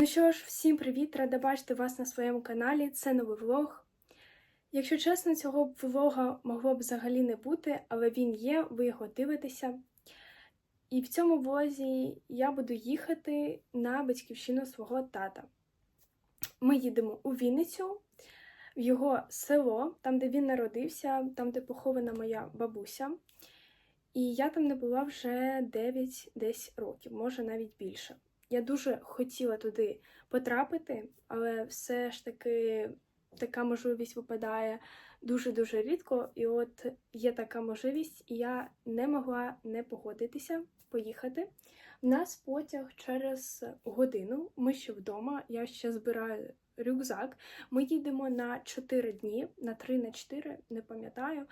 Ну що ж, всім привіт! Рада бачити вас на своєму каналі. Це новий влог. Якщо чесно, цього влога могло б взагалі не бути, але він є, ви його дивитеся. І в цьому влозі я буду їхати на батьківщину свого тата. Ми їдемо у Вінницю, в його село, там, де він народився, там, де похована моя бабуся. І я там не була вже 9 десь років, може навіть більше. Я дуже хотіла туди потрапити, але все ж таки така можливість випадає дуже-дуже рідко. І от є така можливість, і я не могла не погодитися поїхати. У нас потяг через годину. Ми ще вдома. Я ще збираю рюкзак. Ми їдемо на 4 дні, на 3 на 4, не пам'ятаю.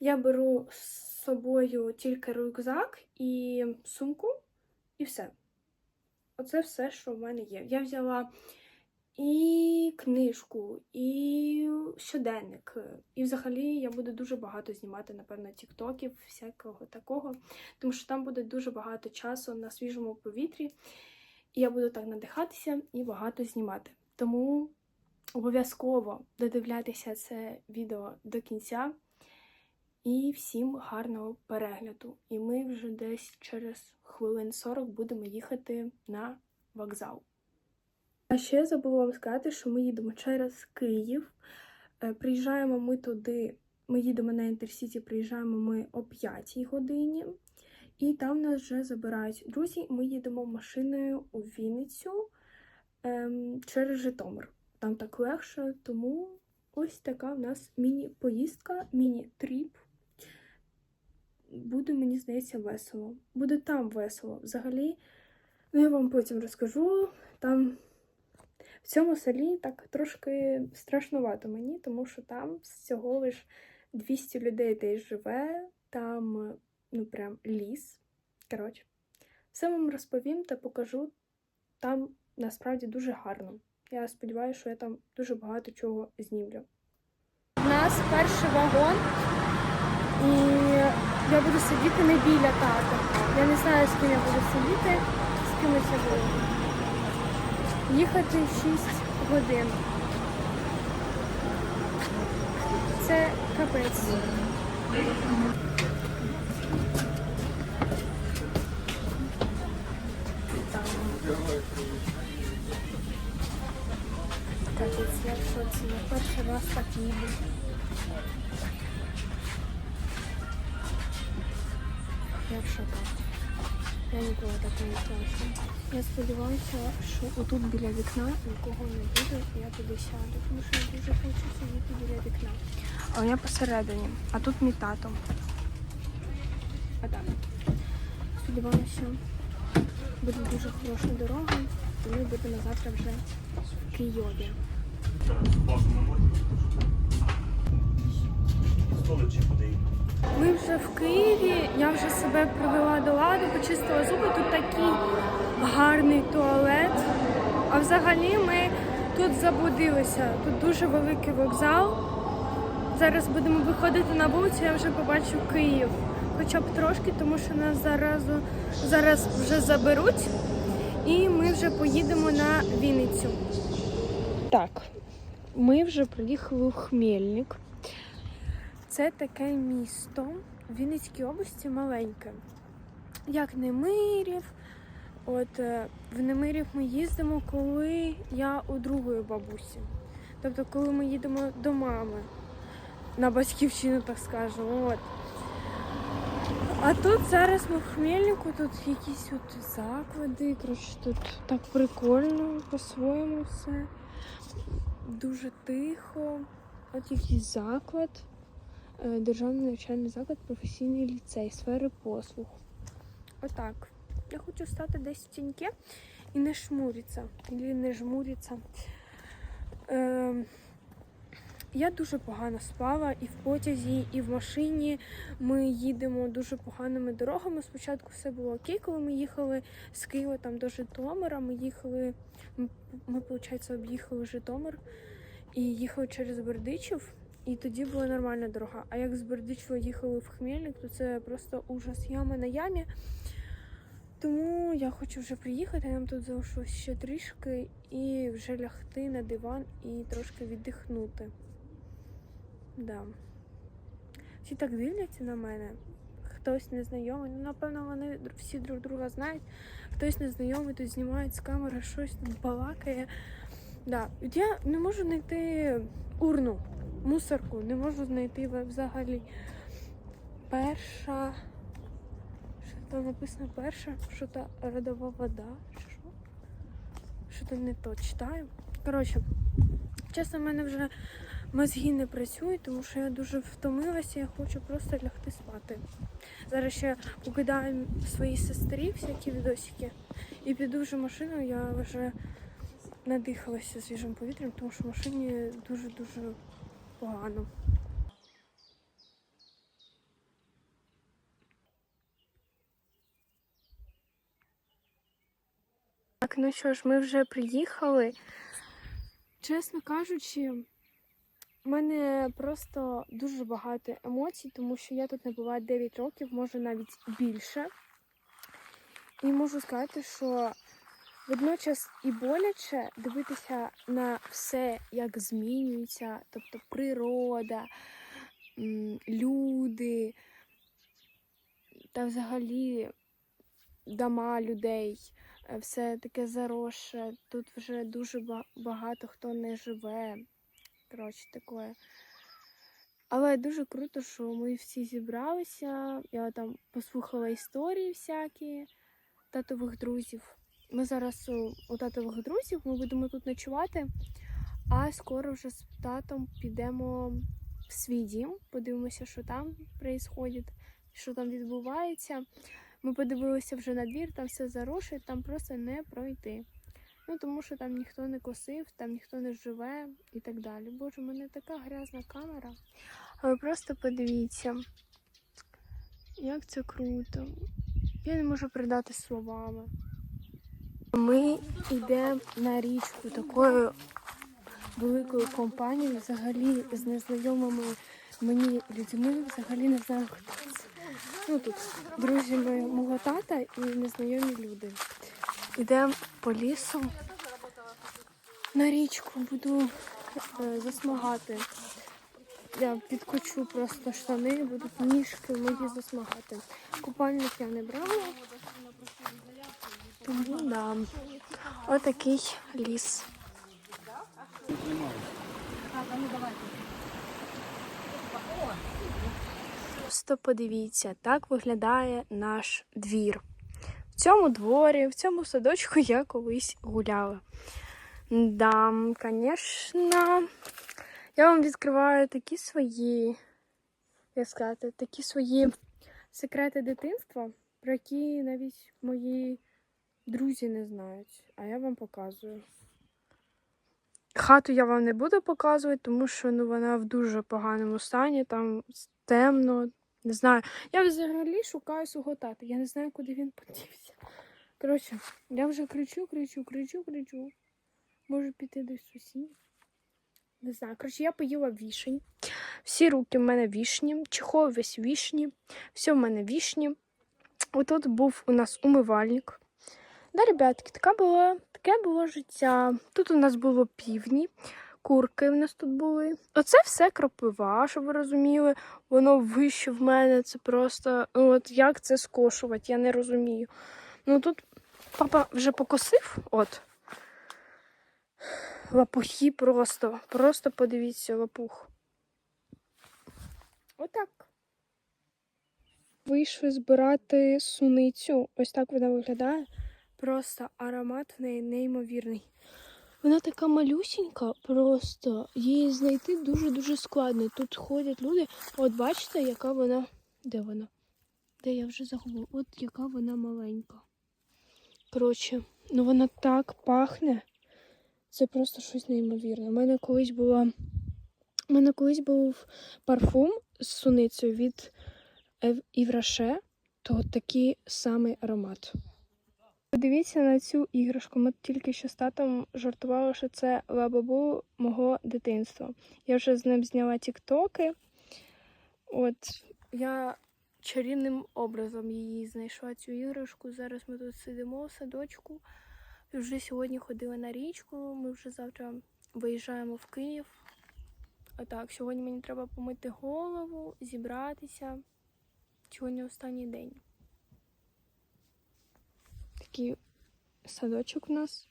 Я беру з собою тільки рюкзак і сумку, і все. Оце все, що в мене є. Я взяла і книжку, і щоденник. І взагалі я буду дуже багато знімати, напевно, тіктоків, всякого такого, тому що там буде дуже багато часу на свіжому повітрі. І я буду так надихатися і багато знімати. Тому обов'язково додивляйтеся це відео до кінця. І всім гарного перегляду. І ми вже десь через хвилин 40 будемо їхати на вокзал. А ще забула вам сказати, що ми їдемо через Київ. Е, Приїжджаємо ми туди, ми їдемо на Інтерсіті, приїжджаємо ми о 5 годині, і там нас вже забирають друзі. Ми їдемо машиною у Вінницю ем, через Житомир. Там так легше, тому ось така в нас міні-поїздка, міні-тріп буде, мені здається, весело. Буде там весело. Взагалі, ну я вам потім розкажу. Там в цьому селі так трошки страшнувато мені, тому що там всього лиш 200 людей десь живе, там, ну, прям ліс. Коротше, все вам розповім та покажу. Там насправді дуже гарно. Я сподіваюся, що я там дуже багато чого знімлю. У нас перший вагон. І я буду сидіти не біля тата. Я не знаю, з ким я буду сидіти, з кимось я буду. Їхати 6 годин. Це капець. Капець, я в шоці. Я перший раз так їду. Я в. Я ніколи такого не бачила. Я сподіваюся, що отут біля вікна нікого не буде, і я туди сяду, тому що я дуже хочу сидіти біля вікна. А я посередині, а тут мій тато. А так. Сподіваюся, буде дуже хороша дорога, і ми будемо завтра вже в Києві. Столик чи куди? Ми вже в Києві, я вже себе привела до ладу, почистила зуби. Тут такий гарний туалет. А взагалі ми тут заблудилися. Тут дуже великий вокзал. Зараз будемо виходити на вулицю, я вже побачу Київ. Хоча б трошки, тому що нас зараз, зараз вже заберуть. І ми вже поїдемо на Вінницю. Так, ми вже приїхали у Хмельник. Це таке місто в Вінницькій області маленьке. Як Немирів. От е, в Немирів ми їздимо, коли я у другої бабусі. Тобто, коли ми їдемо до мами на батьківщину, так скажемо. От. А тут зараз ми в Хмельнику, тут якісь от заклади. Коротше, тут так прикольно по-своєму все. Дуже тихо. От якийсь заклад. Е, Державний навчальний заклад, професійний ліцей, сфери послуг. Отак. Я хочу стати десь в тіньке і не шмуритися. Ілі не жмуритися. Е, я дуже погано спала і в потязі, і в машині. Ми їдемо дуже поганими дорогами. Спочатку все було окей, коли ми їхали з Києва там до Житомира. Ми їхали, ми виходить, об'їхали Житомир і їхали через Бердичів. І тоді була нормальна дорога. А як з Бердичева їхали в Хмельник, то це просто ужас. Яма на ямі. Тому я хочу вже приїхати, нам тут залишилось ще трішки і вже лягти на диван і трошки віддихнути. Да. Всі так дивляться на мене. Хтось незнайомий. Ну, напевно, вони всі друг друга знають. Хтось незнайомий тут знімають з камери, щось тут балакає. Да. От я не можу знайти урну, мусорку, не можу знайти взагалі. Перша. Що там написано перша? Що то родова вода? Що? Що то не то читаю. Коротше, чесно, в мене вже мозги не працюють, тому що я дуже втомилася, я хочу просто лягти спати. Зараз ще покидаю своїй сестрі всякі відосики і піду вже машину, я вже надихалася свіжим повітрям, тому що в машині дуже-дуже погано. Так, ну що ж, ми вже приїхали. Чесно кажучи, у мене просто дуже багато емоцій, тому що я тут не була 9 років, може навіть більше. І можу сказати, що водночас і боляче дивитися на все, як змінюється, тобто природа, люди та взагалі дома людей. Е, Все таке заросше. Тут вже дуже багато хто не живе. Коротше, таке. Але дуже круто, що ми всі зібралися. Я там послухала історії всякі татових друзів. Ми зараз у, татових друзів ми будемо тут ночувати, а скоро вже з татом підемо в свій дім, подивимося, що там відбувається, що там відбувається. Ми подивилися вже на двір, там все заросше, там просто не пройти. Ну, тому що там ніхто не косив, там ніхто не живе і так далі. Боже, у мене така грязна камера. Але просто подивіться, як це круто. Я не можу передати словами. Ми йдемо на річку такою великою компанією, взагалі з незнайомими мені людьми, взагалі не знаю, хто це. Ну тут друзі мого тата і незнайомі люди. Йдемо по лісу на річку, буду е, засмагати. Я підкочу просто штани, будуть ніжки мої засмагати. Купальник я не брала. Тому да. Отакий ліс. Просто подивіться, так виглядає наш двір. В цьому дворі, в цьому садочку я колись гуляла. Да, звісно, я вам відкриваю такі свої, як сказати, такі свої секрети дитинства, про які навіть мої друзі не знають. А я вам показую. Хату я вам не буду показувати, тому що ну, вона в дуже поганому стані, там темно. Не знаю. Я взагалі шукаю свого тата. Я не знаю, куди він подівся. Коротше, я вже кричу, кричу, кричу, кричу. Можу піти до сусідів. Не знаю. Коротше, я поїла вішень. Всі руки в мене вішні, чехол весь вішні, все в мене вішні. Отут був у нас умивальник. Да, ребятки, така була, таке було життя. Тут у нас було півні, курки в нас тут були. Оце все кропива, щоб ви розуміли. Воно вище в мене. Це просто. Ну, от як це скошувати, я не розумію. Ну тут папа вже покосив, от. Лапухи просто. Просто подивіться, лапух. Отак. Вийшли збирати суницю. Ось так вона виглядає. Просто аромат в неї неймовірний. Вона така малюсінька, просто її знайти дуже-дуже складно. Тут ходять люди. От бачите, яка вона. Де вона? Де я вже загубила? От яка вона маленька. Коротше, ну вона так пахне. Це просто щось неймовірне. У мене колись була. У мене колись був парфум з суницею від Івраше, то такий самий аромат. Подивіться на цю іграшку. Ми тільки що з татом жартували, що це лабабу мого дитинства. Я вже з ним зняла тіктоки. От я чарівним образом її знайшла цю іграшку. Зараз ми тут сидимо в садочку. Вже сьогодні ходили на річку. Ми вже завтра виїжджаємо в Київ. А так, сьогодні мені треба помити голову, зібратися. Сьогодні останній день. Такий садочок у нас.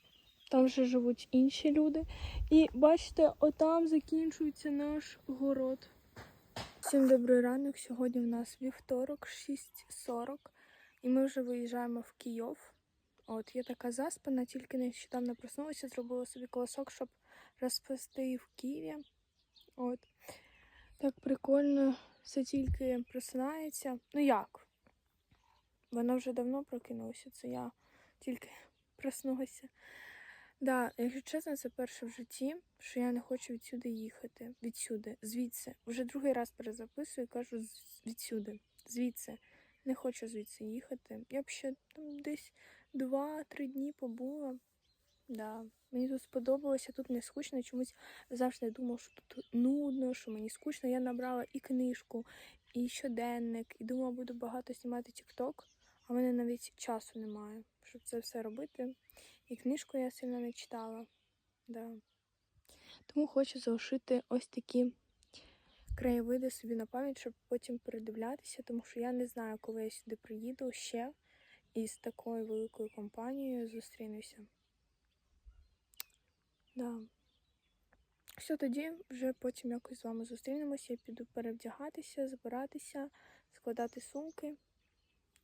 Там вже живуть інші люди. І бачите, отам закінчується наш город. Всім добрий ранок. Сьогодні у нас вівторок, 6.40, і ми вже виїжджаємо в Київ. От, я така заспана, тільки нещодавно проснулася, зробила собі колосок, щоб розпасти в Києві. От. Так прикольно, все тільки просинається. Ну як? Вона вже давно прокинулася, це я тільки проснулася. Да, якщо чесно, це перше в житті, що я не хочу відсюди їхати. Відсюди, звідси. Вже другий раз перезаписую і кажу відсюди, звідси. Не хочу звідси їхати. Я б ще там десь два-три дні побула. Да. Мені тут сподобалося, тут не скучно. Чомусь завжди думав, що тут нудно, що мені скучно. Я набрала і книжку, і щоденник, і думала, буду багато знімати тік-ток, а в мене навіть часу немає, щоб це все робити. І книжку я сильно не читала. Да. Тому хочу залишити ось такі краєвиди собі на пам'ять, щоб потім передивлятися, тому що я не знаю, коли я сюди приїду ще і з такою великою компанією зустрінуся. Да. Все, тоді вже потім якось з вами зустрінемося. Я піду перевдягатися, збиратися, складати сумки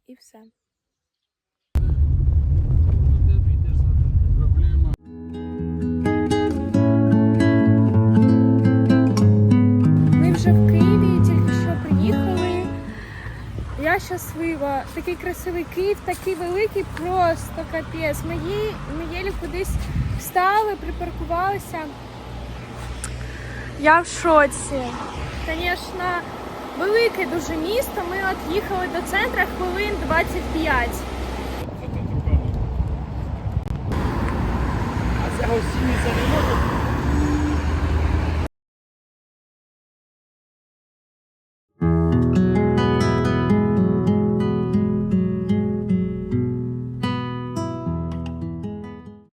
і все. Ми вже в Києві, тільки що приїхали. Я щаслива. Такий красивий Київ, такий великий, просто капець. Ми, ї- ми кудись встали, припаркувалися. Я в шоці. Звісно, велике дуже місто. Ми от їхали до центра хвилин 25. А це не може